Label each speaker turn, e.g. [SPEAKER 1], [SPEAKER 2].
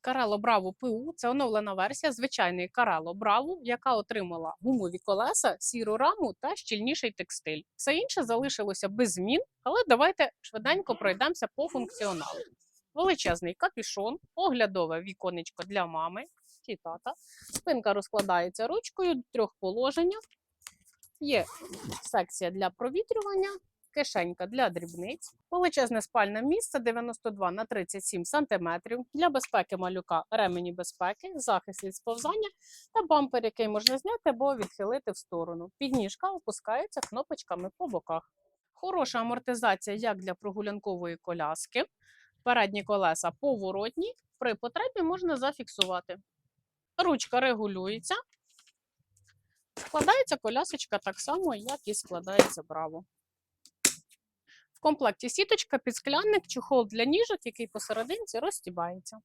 [SPEAKER 1] Карело Браво ПУ це оновлена версія звичайної Карело Браво, яка отримала гумові колеса, сіру раму та щільніший текстиль. Все інше залишилося без змін, але давайте швиденько пройдемося по функціоналу. Величезний капюшон, оглядове віконечко для мами і тата. Спинка розкладається ручкою трьох положеннях. Є секція для провітрювання, кишенька для дрібниць, величезне спальне місце 92 на 37 см, для безпеки малюка ремені безпеки, захист від сповзання та бампер, який можна зняти або відхилити в сторону. Підніжка опускається кнопочками по боках. Хороша амортизація як для прогулянкової коляски. Передні колеса поворотні, при потребі можна зафіксувати. Ручка регулюється. Складається колясочка так само, як і складається браво. В комплекті сіточка, підсклянник, чохол для ніжок, який посерединці розстібається.